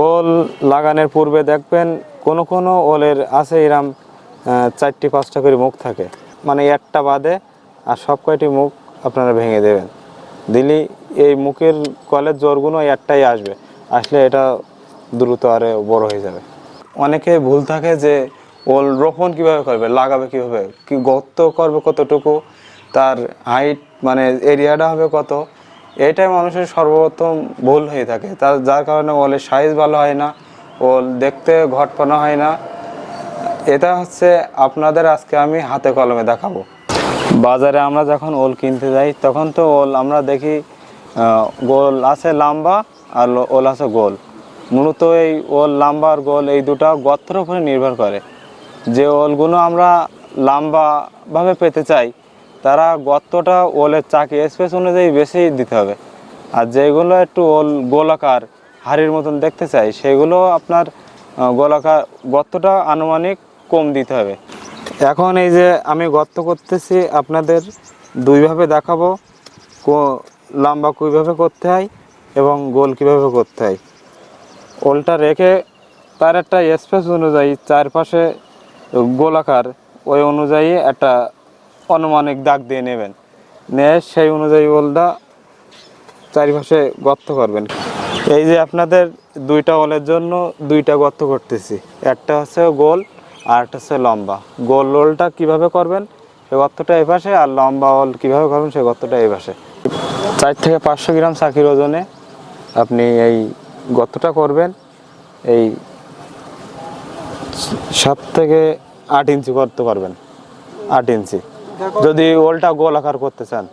ওল লাগানোর পূর্বে দেখবেন কোনো কোনো ওলের আছে এরম চারটি, পাঁচটা করে মুখ থাকে। মানে একটা বাদে আর সব কয়টি মুখ আপনারা ভেঙে দেবেন। দিলি এই মুখের কলের জ্বরগুলো একটাই আসবে। আসলে এটা দ্রুত আরে বড় হয়ে যাবে। অনেকে ভুল থাকে যে ওল রোপণ কীভাবে করবে, লাগাবে কীভাবে, কি গর্ত করবে কতটুকু, তার হাইট মানে এরিয়াটা হবে কত এটাই মানুষের সর্বপ্রথম ভুল হয়ে থাকে। তার, যার কারণে ওলের সাইজ ভালো হয় না ওল দেখতে ঘটপানা হয় না। এটা হচ্ছে আপনাদের আজকে আমি হাতে কলমে দেখাবো। বাজারে আমরা যখন ওল কিনতে যাই, তখন তো ওল আমরা দেখি গোল আছে লম্বা আর ওল আছে গোল। মূলত এই ওল লম্বা আর গোল এই দুটো গর্তের উপরে নির্ভর করে। যে ওলগুলো আমরা লম্বাভাবে পেতে চাই তারা গর্তটা ওলের চাকি স্পেস অনুযায়ী বেশি দিতে হবে। আর যেগুলো একটু ওল, গোলাকার হাড়ির মতন দেখতে চাই, সেগুলো আপনার গোলাকার গর্তটা আনুমানিক কম দিতে হবে। এখন এই যে আমি গর্ত করতেছি, আপনাদের দুইভাবে দেখাবো। কো- লম্বা কীভাবে করতে হয় এবং গোল কীভাবে করতে হয়। ওলটা রেখে তার একটা স্পেস অনুযায়ী চারপাশে গোলাকার, ওই অনুযায়ী একটা অনুমানিক দাগ দিয়ে নেবেন। নিয়ে সেই অনুযায়ী ওলটা চারিপাশে গর্ত করবেন। এই যে আপনাদের দুইটা ওলের জন্য দুইটা গর্ত করতেছি। একটা হচ্ছে গোল আর একটা হচ্ছে লম্বা। গোল ওলটা কীভাবে করবেন? সে গর্তটা এই পাশে আর লম্বা ওল কীভাবে করবেন? সে গর্তটা এই পাশে। চার থেকে পাঁচশো গ্রাম চাকির ওজনে আপনি এই গর্তটা করবেন। এই সাত থেকে আট ইঞ্চি গর্ত করবেন। আট ইঞ্চি। যদি ওলটা গোল আকার করতে চান।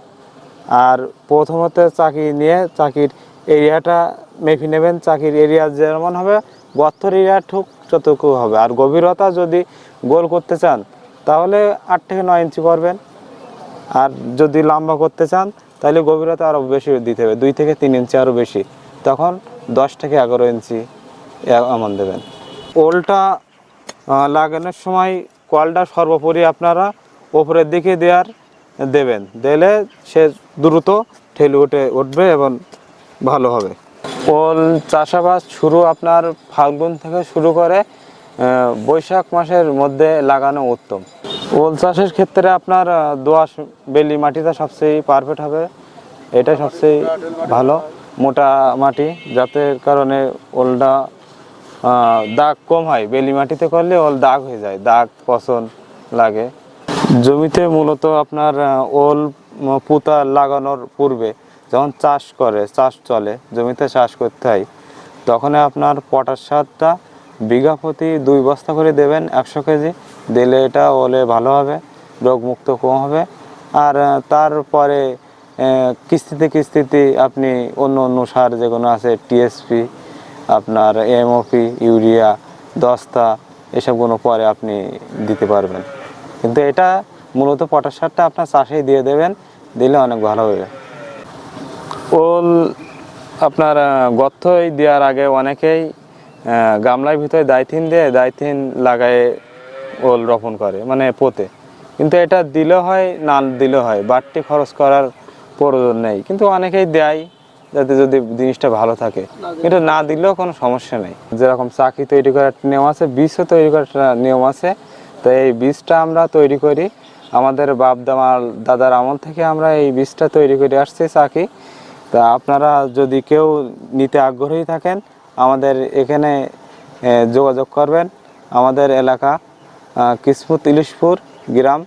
আর প্রথমত চাকি নিয়ে চাকির এরিয়াটা মেপে নেবেন। চাকির এরিয়া যেমন হবে, গর্তর এরিয়া ঠিক যতটুকু হবে। আর গভীরতা যদি গোল করতে চান, তাহলে আট থেকে নয় ইঞ্চি করবেন। আর যদি লম্বা করতে চান, তাহলে গভীরতা আরও বেশি দিতে হবে। দুই থেকে তিন ইঞ্চি আরও বেশি। তখন দশ থেকে এগারো ইঞ্চি এমন দেবেন। ওলটা লাগানোর সময় কলটা সর্বোপরি আপনারা ওপরের দিকে দেওয়ার দেবেন। দিলে সে দ্রুত ঠেলে উঠে উঠবে এবং ভালো হবে। ওল চাষাবাদ শুরু আপনার ফাল্গুন থেকে শুরু করে বৈশাখ মাসের মধ্যে লাগানো উত্তম। ওল চাষের ক্ষেত্রে আপনার দোআঁশ বেলি মাটিটা সবচেয়ে পারফেক্ট হবে। এটা সবচেয়ে ভালো, মোটা মাটি, যাতে কারণে ওলটা দাগ কম হয়। বেলি মাটিতে করলে ওল দাগ হয়ে যায়, দাগ, পচন লাগে। জমিতে মূলত আপনার ওল পুতা লাগানোর পূর্বে যখন চাষ করে, চাষ চলে, জমিতে চাষ করতে হয়, তখন আপনার পটাশ সারটা বিঘা প্রতি দুই বস্তা করে দেবেন একশো কেজি। দিলে এটা ওলে ভালো হবে, রোগমুক্ত কম হবে। আর তারপরে কিস্তিতে কিস্তিতে আপনি অন্য অন্য সার যেগুলো আছে টিএসপি আপনার এমওপি ইউরিয়া, দস্তা, এসবগুলো পরে আপনি দিতে পারবেন। কিন্তু এটা মূলত পটাশ সারটা আপনার চাষেই দিয়ে দেবেন দিলে অনেক ভালো হবে। ওল আপনার আহ, গর্তই দেওয়ার আগে অনেকেই গামলার ভিতরে দাইথিন দিয়ে দাইথিন লাগায় ওল রোপণ করে মানে পোতে। কিন্তু এটা দিলে হয় না দিলে হয় বাড়তি খরচ করার প্রয়োজন নেই। কিন্তু অনেকেই দেয় যাতে যদি জিনিসটা ভালো থাকে। কিন্তু না দিলেও কোনো সমস্যা নেই। যেরকম চাকি তৈরি করার নিয়ম আছে বিষও তৈরি করার নিয়ম আছে। তো এই বীজটা আমরা তৈরি করি। আমাদের বাপ দামার দাদার আমল থেকে আমরা এই বীজটা তৈরি করে আসছি চাকি। তা আপনারা যদি কেউ নিতে আগ্রহী থাকেন, আমাদের এখানে যোগাযোগ করবেন। আমাদের এলাকা কিসমত ইলিশপুর গ্রাম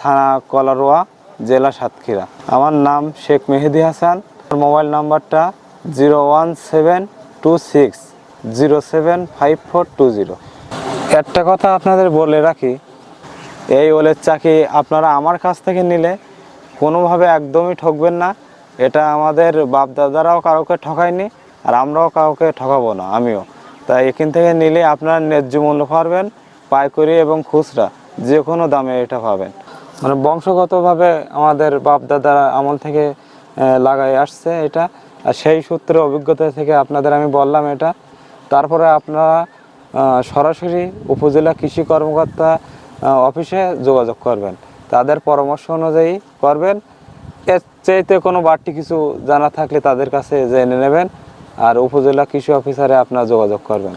থানা কলারোয়া, জেলা সাতক্ষীরা। আমার নাম শেখ মেহেদি হাসান। মোবাইল নাম্বারটা zero one seven two six, zero seven five four two zero. একটা কথা আপনাদের বলে রাখি, এই ওলের চাকি আপনারা আমার কাছ থেকে নিলে কোনোভাবে একদমই ঠকবেন না। এটা আমাদের বাপ দাদারাও কাউকে ঠকায়নি আর আমরাও কাউকে ঠকাবো না, আমিও। তাই এখান থেকে নিলে আপনারা ন্যায্য মূল্য পারবেন পাইকারি এবং খুচরা যে কোনো দামে এটা পাবেন। মানে বংশগতভাবে আমাদের বাপ দাদার আমল থেকে লাগাই আসছে এটা। আর সেই সূত্রে অভিজ্ঞতা থেকে আপনাদের আমি বললাম এটা। তারপরে আপনারা সরাসরি উপজেলা কৃষি কর্মকর্তা অফিসে যোগাযোগ করবেন। তাদের পরামর্শ অনুযায়ী করবেন। এর চাইতে কোনো বাড়তি কিছু জানা থাকলে তাদের কাছে জেনে নেবেন। আর উপজেলা কৃষি অফিসারে আপনার যোগাযোগ করবেন।